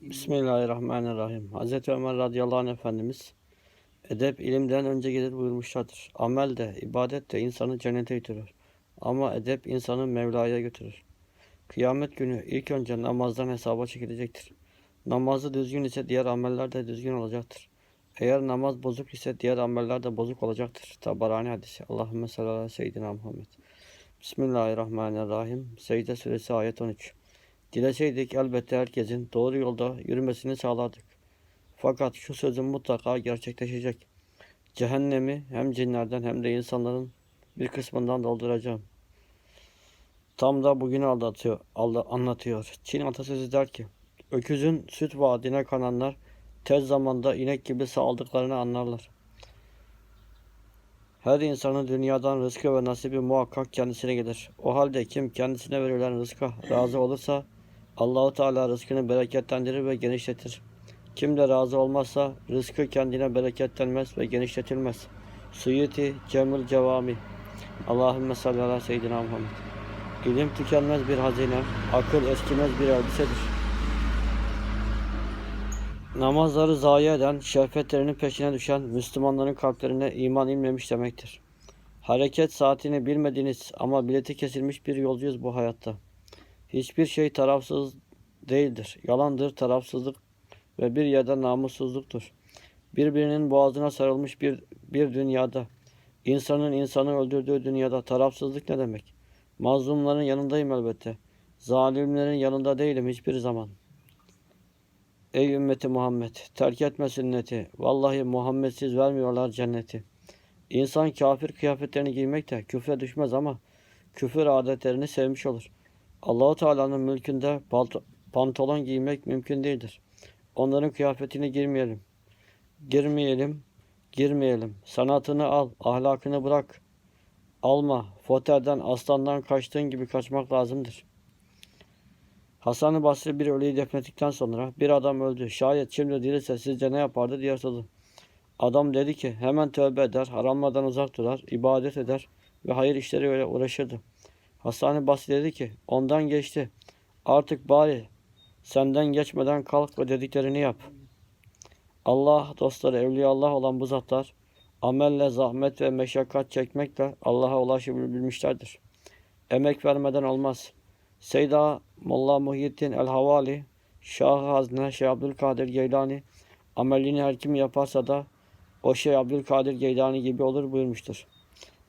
Bismillahirrahmanirrahim. Hz. Ömer radıyallahu anh Efendimiz edep ilimden önce gelir buyurmuşlardır. Amel de, ibadet de insanı cennete götürür. Ama edep insanı Mevla'ya götürür. Kıyamet günü ilk önce namazdan hesaba çekilecektir. Namazı düzgün ise diğer ameller de düzgün olacaktır. Eğer namaz bozuk ise diğer ameller de bozuk olacaktır. Tabarani hadisi. Allahümme salli ala seyyidina Muhammed. Bismillahirrahmanirrahim. Secde suresi ayet 13. Dileseydik elbette herkesin doğru yolda yürümesini sağlardık. Fakat şu sözüm mutlaka gerçekleşecek. Cehennemi hem cinlerden hem de insanların bir kısmından dolduracağım. Tam da bugünü aldatıyor, alda- anlatıyor. Çin atasözü der ki, öküzün süt vaadine kananlar tez zamanda inek gibi sağladıklarını anlarlar. Her insanın dünyadan rızkı ve nasibi muhakkak kendisine gelir. O halde kim kendisine verilen rızka razı olursa Allahu Teala rızkını bereketlendirir ve genişletir. Kim de razı olmazsa rızkı kendine bereketlenmez ve genişletilmez. Suyuti Cemil Cevami Allahümme salli ala seyyidina Muhammed. İlim tükenmez bir hazine, akıl eskimez bir elbisedir. Namazları zayi eden, şehvetlerinin peşine düşen Müslümanların kalplerine iman inmemiş demektir. Hareket saatini bilmediğiniz ama bileti kesilmiş bir yolcuyuz bu hayatta. Hiçbir şey tarafsız değildir. Yalandır, tarafsızlık ve bir yerde namussuzluktur. Birbirinin boğazına sarılmış bir, bir dünyada, insanın insanı öldürdüğü dünyada tarafsızlık ne demek? Mazlumların yanındayım elbette. Zalimlerin yanında değilim hiçbir zaman. Ey ümmeti Muhammed, terk etme sünneti. Vallahi Muhammedsiz vermiyorlar cenneti. İnsan kafir kıyafetlerini giymekte küfre düşmez ama küfür adetlerini sevmiş olur. Allahu Teala'nın mülkünde pantolon giymek mümkün değildir. Onların kıyafetini girmeyelim. Girmeyelim, girmeyelim. Sanatını al, ahlakını bırak. Alma, foterden, aslandan kaçtığın gibi kaçmak lazımdır. Hasan-ı Basri bir ölüyü defnettikten sonra bir adam öldü. Şayet şimdi dirilse sizce ne yapardı diye sordu. Adam dedi ki hemen tövbe eder, haramlardan uzak durar, ibadet eder ve hayır işleriyle uğraşırdı. Hasan-ı Basri dedi ki ondan geçti. Artık bari senden geçmeden kalk ve dediklerini yap. Allah dostları evliya olan bu zatlar amelle, zahmet ve meşakkat çekmekle Allah'a ulaşabilmişlerdir. Emek vermeden olmaz. Seyda Molla Muhyiddin el-Havali, Şah Hazne Şeyh Abdülkadir Geylani, amelini her kim yaparsa da o şey Abdülkadir Geylani gibi olur buyurmuştur.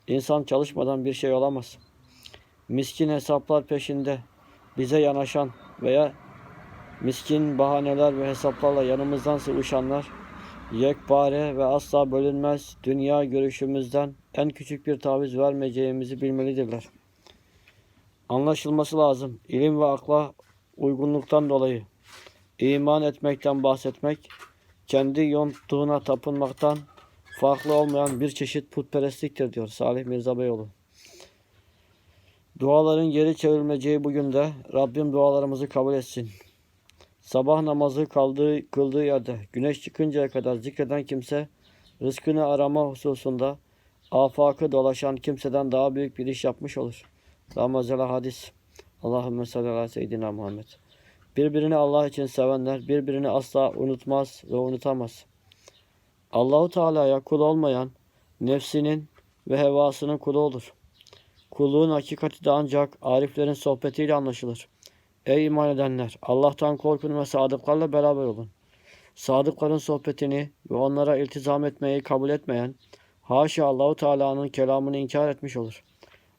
İnsan çalışmadan bir şey olamaz. Miskin hesaplar peşinde bize yanaşan veya miskin bahaneler ve hesaplarla yanımızdan sıvışanlar yekpare ve asla bölünmez dünya görüşümüzden en küçük bir taviz vermeyeceğimizi bilmelidirler. Anlaşılması lazım. İlim ve akla uygunluktan dolayı iman etmekten bahsetmek, kendi yonttuğuna tapınmaktan farklı olmayan bir çeşit putperestliktir diyor Salih Mirza Beyoğlu. Duaların geri çevrilmeyeceği bugün de Rabbim dualarımızı kabul etsin. Sabah namazı kaldığı, kıldığı yerde güneş çıkıncaya kadar zikreden kimse rızkını arama hususunda afakı dolaşan kimseden daha büyük bir iş yapmış olur. Ramazala hadis. Allahümme salli ala seyyidina Muhammed. Birbirini Allah için sevenler birbirini asla unutmaz ve unutamaz. Allahu Teala'ya kul olmayan nefsinin ve hevasının kulu olur. Kulluğun hakikati de ancak ariflerin sohbetiyle anlaşılır. Ey iman edenler! Allah'tan korkun ve sadıklarla beraber olun. Sadıkların sohbetini ve onlara iltizam etmeyi kabul etmeyen, haşa Allahu Teala'nın kelamını inkar etmiş olur.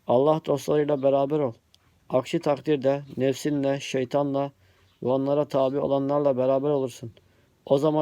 Allah dostlarıyla beraber ol. Aksi takdirde nefsinle, şeytanla ve onlara tabi olanlarla beraber olursun. O zaman